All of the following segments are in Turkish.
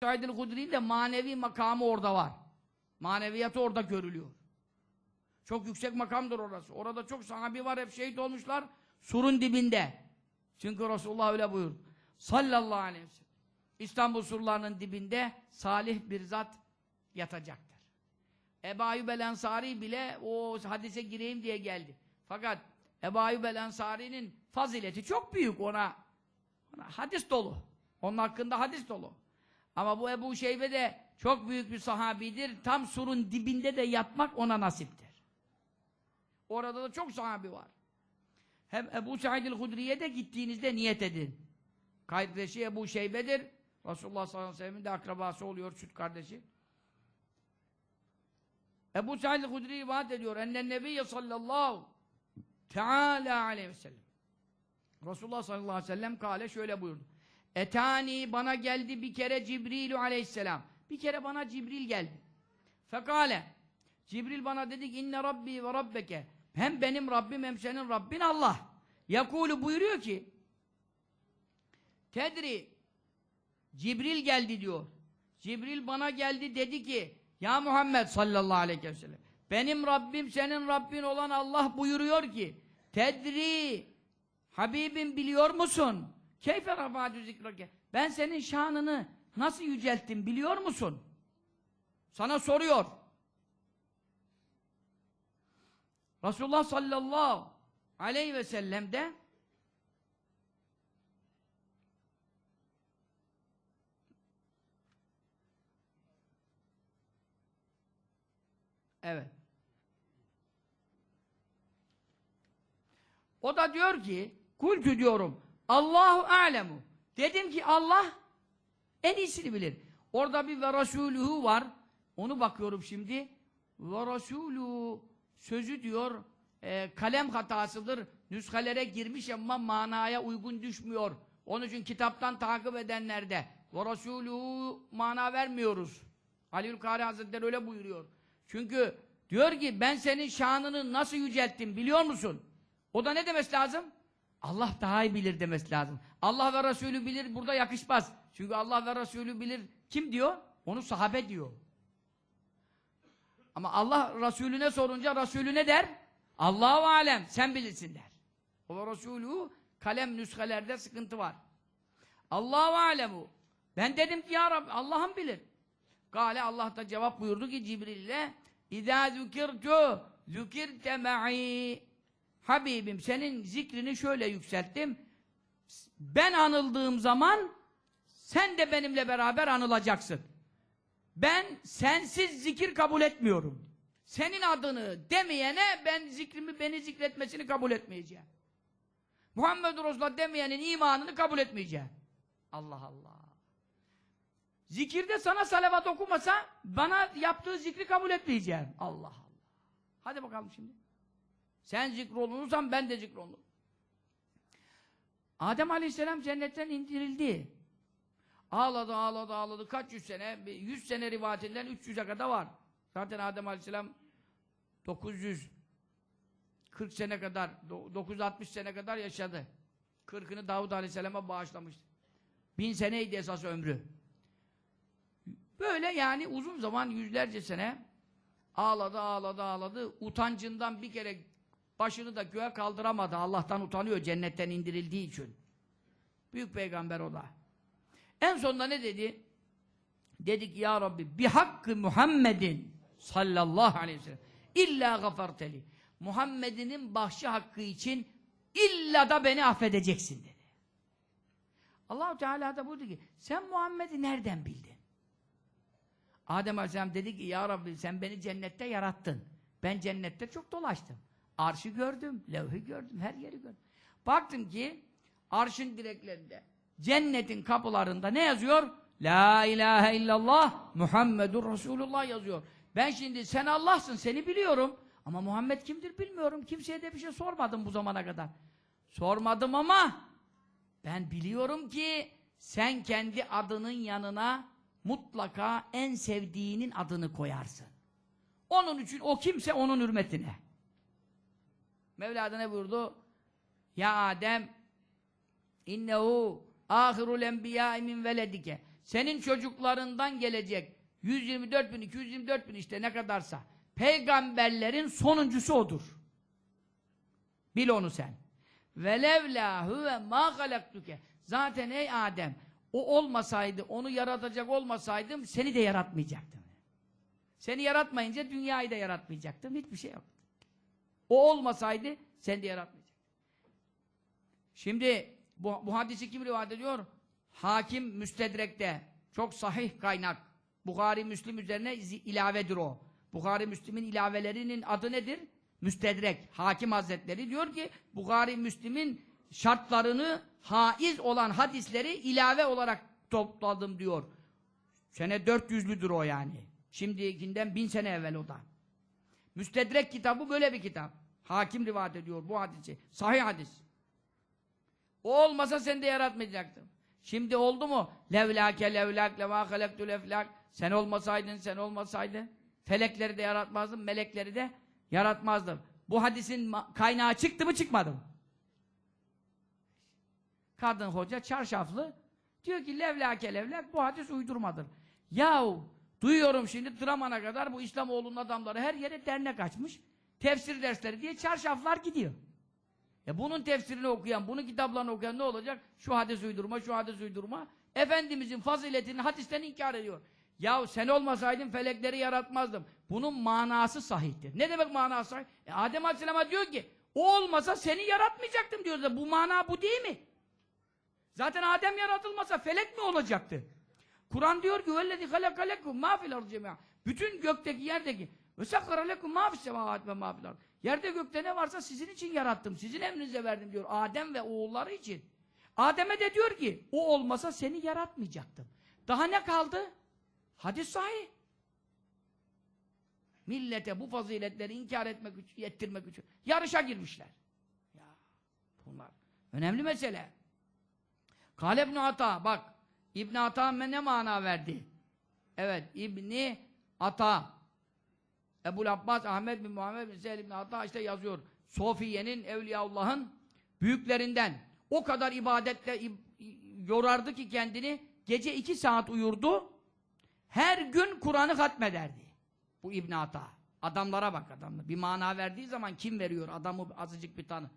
Said el-Hudri'nin de manevi makamı orada var. Maneviyatı orada görülüyor. Çok yüksek makamdır orası. Orada çok sahabi var, hep şehit olmuşlar. Surun dibinde. Çünkü Resulullah öyle buyurdu. Sallallahu aleyhi ve sellem. İstanbul surlarının dibinde salih bir zat yatacaktır. Ebu Ayyub el-Ensari bile o hadise gireyim diye geldi. Fakat Ebu Ayyub el-Ensari'nin fazileti çok büyük ona. ona hadis dolu. Onun hakkında hadis dolu. Ama bu Ebu Şeybe de çok büyük bir sahabidir. Tam surun dibinde de yatmak ona nasiptir. Orada da çok sahabi var. Hem Ebu Said el-Hudri'ye de gittiğinizde niyet edin. Kardeşi Ebu Şeybe'dir. Resulullah sallallahu aleyhi ve sellem'in de akrabası oluyor, süt kardeşi. Ebu Said el-Hudri rivayet ediyor. Ennen nebiyye sallallahu teala aleyhi ve sellem. Resulullah sallallahu aleyhi ve sellem kale şöyle buyurdu. Etani bana geldi bir kere Cibril aleyhisselam. Bir kere bana Cibril geldi. Fekale Cibril bana dedi ki inne rabbi ve rabbeke hem benim Rabbim hem senin Rabbin Allah. Yakulu buyuruyor ki Tedri Cibril geldi diyor. Cibril bana geldi dedi ki Ya Muhammed sallallahu aleyhi ve sellem benim Rabbim senin Rabbin olan Allah buyuruyor ki Tedri Habibim biliyor musun? Keyfe rafa'dü zikrake Ben senin şanını nasıl yücelttim biliyor musun? Sana soruyor. Resulullah sallallahu aleyhi ve sellem de Evet. O da diyor ki kultü diyorum Allahu alemu. Dedim ki Allah en iyisini bilir. Orada bir ve Resuluhu var. Onu bakıyorum şimdi. Ve Resuluhu sözü diyor e, kalem hatasıdır. Nüshalere girmiş ama manaya uygun düşmüyor. Onun için kitaptan takip edenlerde ve Resuluhu mana vermiyoruz. Aliül Kari Hazretleri öyle buyuruyor. Çünkü diyor ki ben senin şanını nasıl yücelttim biliyor musun? O da ne demesi lazım? Allah daha iyi bilir demesi lazım. Allah ve Resulü bilir burada yakışmaz. Çünkü Allah ve Resulü bilir kim diyor? Onu sahabe diyor. Ama Allah Resulüne sorunca Resulü ne der? Allahu alem sen bilirsin der. O Resulü kalem nüshelerde sıkıntı var. Allahu alemu. Ben dedim ki ya Rabbi Allah'ım bilir. Gale Allah da cevap buyurdu ki Cibril'le İzâ zükirtu zükirte me'i Habibim senin zikrini şöyle yükselttim. Ben anıldığım zaman sen de benimle beraber anılacaksın. Ben sensiz zikir kabul etmiyorum. Senin adını demeyene ben zikrimi beni zikretmesini kabul etmeyeceğim. Muhammed Resulullah demeyenin imanını kabul etmeyeceğim. Allah Allah. Zikirde sana salavat okumasa bana yaptığı zikri kabul etmeyeceğim. Allah Allah. Hadi bakalım şimdi. Sen zikrolunursan ben de zikrolunurum. Adem Aleyhisselam cennetten indirildi. Ağladı, ağladı, ağladı. Kaç yüz sene? Yüz sene rivayetinden 300'e kadar var. Zaten Adem Aleyhisselam 940 sene kadar, 960 sene kadar yaşadı. 40'ını Davud Aleyhisselam'a bağışlamıştı. Bin seneydi esas ömrü. Böyle yani uzun zaman, yüzlerce sene ağladı, ağladı, ağladı. Utancından bir kere başını da göğe kaldıramadı. Allah'tan utanıyor cennetten indirildiği için. Büyük peygamber o da. En sonunda ne dedi? Dedi ki ya Rabbi bi hakkı Muhammedin sallallahu aleyhi ve sellem illa gafarteli. Muhammed'inin bahşi hakkı için illa da beni affedeceksin dedi. Allahu Teala da buyurdu ki sen Muhammed'i nereden bildin? Adem Aleyhisselam dedi ki ya Rabbi sen beni cennette yarattın. Ben cennette çok dolaştım. Arşı gördüm, levhi gördüm, her yeri gördüm. Baktım ki arşın direklerinde, cennetin kapılarında ne yazıyor? La ilahe illallah Muhammedur Resulullah yazıyor. Ben şimdi sen Allah'sın, seni biliyorum. Ama Muhammed kimdir bilmiyorum. Kimseye de bir şey sormadım bu zamana kadar. Sormadım ama ben biliyorum ki sen kendi adının yanına mutlaka en sevdiğinin adını koyarsın. Onun için o kimse onun hürmetine. Mevla da ne buyurdu? Ya Adem innehu ahirul enbiya'i min veledike. Senin çocuklarından gelecek 124 bin, 224 bin işte ne kadarsa peygamberlerin sonuncusu odur. Bil onu sen. Velevla huve ma halaktuke. Zaten ey Adem o olmasaydı, onu yaratacak olmasaydım seni de yaratmayacaktım. Seni yaratmayınca dünyayı da yaratmayacaktım. Hiçbir şey yok. O olmasaydı seni de yaratmayacaktım. Şimdi bu, bu hadisi kim rivayet ediyor? Hakim Müstedrek'te. Çok sahih kaynak. Bukhari Müslim üzerine ilavedir o. Bukhari Müslim'in ilavelerinin adı nedir? Müstedrek. Hakim Hazretleri diyor ki Bukhari Müslim'in şartlarını haiz olan hadisleri ilave olarak topladım diyor. Sene 400'lüdür o yani. Şimdikinden bin sene evvel o da. Müstedrek kitabı böyle bir kitap. Hakim rivayet ediyor bu hadisi. Sahih hadis. O olmasa seni de yaratmayacaktım. Şimdi oldu mu? Levlake levlak lema halektul eflak. Sen olmasaydın, sen olmasaydın. Felekleri de yaratmazdım, melekleri de yaratmazdım. Bu hadisin kaynağı çıktı mı çıkmadı mı? Kadın hoca çarşaflı diyor ki levlake levlak bu hadis uydurmadır. Yahu duyuyorum şimdi Traman'a kadar bu İslamoğlu'nun adamları her yere dernek açmış. Tefsir dersleri diye çarşaflar gidiyor. E bunun tefsirini okuyan, bunun kitaplarını okuyan ne olacak? Şu hadis uydurma, şu hadis uydurma. Efendimizin faziletini hadisten inkar ediyor. Yahu sen olmasaydın felekleri yaratmazdım. Bunun manası sahihtir. Ne demek manası sahih? E Adem Aleyhisselam'a diyor ki o olmasa seni yaratmayacaktım diyor. da Bu mana bu değil mi? Zaten Adem yaratılmasa felek mi olacaktı? Kur'an diyor ki vellezî halakalekum mâ fil. Bütün gökteki yerdeki ve sakkara lekum mâ fis semâvâti ve mâ fil. Yerde gökte ne varsa sizin için yarattım. Sizin emrinize verdim diyor. Adem ve oğulları için. Adem'e de diyor ki o olmasa seni yaratmayacaktım. Daha ne kaldı? Hadis sahih. Millete bu faziletleri inkar etmek için, ettirmek için yarışa girmişler. Ya bunlar önemli mesele. Kale İbn Ata bak İbn Ata ne mana verdi? Evet İbni Ata Ebu Abbas Ahmet bin Muhammed bin Zeyd bin Ata işte yazıyor. Sofiye'nin Evliyaullah'ın büyüklerinden. O kadar ibadetle ib- yorardı ki kendini gece iki saat uyurdu. Her gün Kur'an'ı hatmederdi. Bu İbn Ata. Adamlara bak adamlar. Bir mana verdiği zaman kim veriyor? Adamı azıcık bir tanı.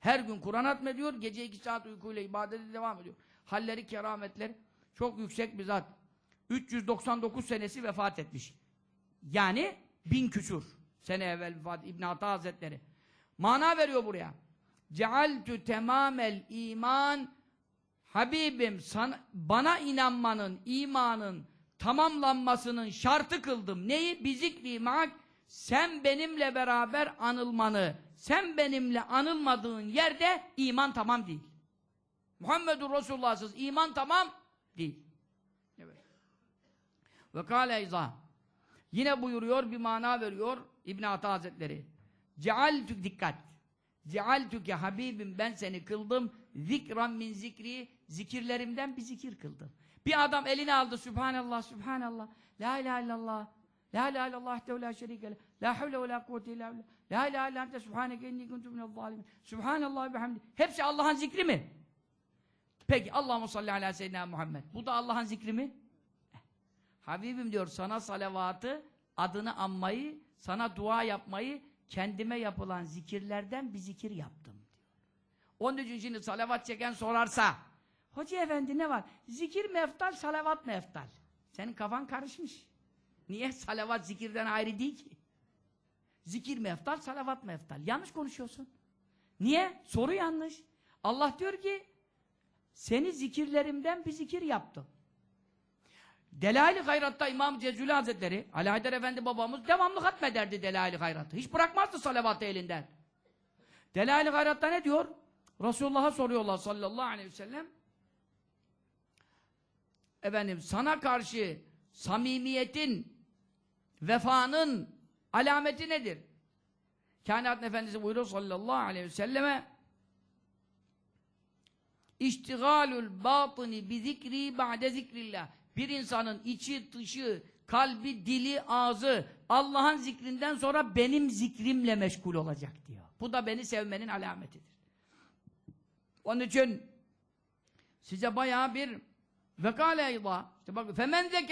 Her gün Kur'an hatmediyor, gece iki saat uykuyla ibadete devam ediyor. Halleri, kerametleri çok yüksek bir zat. 399 senesi vefat etmiş. Yani bin küsur sene evvel vefat İbn Ata Hazretleri. Mana veriyor buraya. Cealtü temamel iman Habibim sana, bana inanmanın, imanın tamamlanmasının şartı kıldım. Neyi? Bizikri mak sen benimle beraber anılmanı, sen benimle anılmadığın yerde iman tamam değil. Muhammedur Resulullah'sız iman tamam değil. Evet. Ve kâle izah. Yine buyuruyor, bir mana veriyor İbn Ata Hazretleri. Cealtük dikkat. Cealtüke Habibim ben seni kıldım. Zikran min zikri zikirlerimden bir zikir kıldım. Bir adam elini aldı Sübhanallah, Sübhanallah. La ilahe illallah. La ilahe illallah la şerike. La havle ve la kuvvete illa billah. La ilahe illa ente subhaneke inni kuntu minel zalimin. Sübhanallah ve bihamdi. Hepsi Allah'ın zikri mi? Peki Allahu salli ala seyyidina Muhammed. Bu da Allah'ın zikri mi? Habibim diyor sana salavatı, adını anmayı, sana dua yapmayı, kendime yapılan zikirlerden bir zikir yaptım diyor. Onun için şimdi salavat çeken sorarsa, Hoca efendi ne var? Zikir mi eftal, salavat mı eftal? Senin kafan karışmış. Niye? Salavat zikirden ayrı değil ki. Zikir mi eftal, salavat mı eftal? Yanlış konuşuyorsun. Niye? Soru yanlış. Allah diyor ki, seni zikirlerimden bir zikir yaptım. Delail-i Hayrat'ta İmam Cezuli Hazretleri, Ali Haydar Efendi babamız devamlı hatmederdi Delail-i Hayrat'ı. Hiç bırakmazdı salavatı elinden. Delail-i Hayrat'ta ne diyor? Resulullah'a soruyorlar sallallahu aleyhi ve sellem. Efendim sana karşı samimiyetin, vefanın alameti nedir? Kainatın Efendisi buyuruyor sallallahu aleyhi ve selleme İştigalul batını bi zikri ba'de zikrillah. Bir insanın içi, dışı, kalbi, dili, ağzı Allah'ın zikrinden sonra benim zikrimle meşgul olacak diyor. Bu da beni sevmenin alametidir. Onun için size bayağı bir Ve kâle eyvâ. İşte bak femen zeka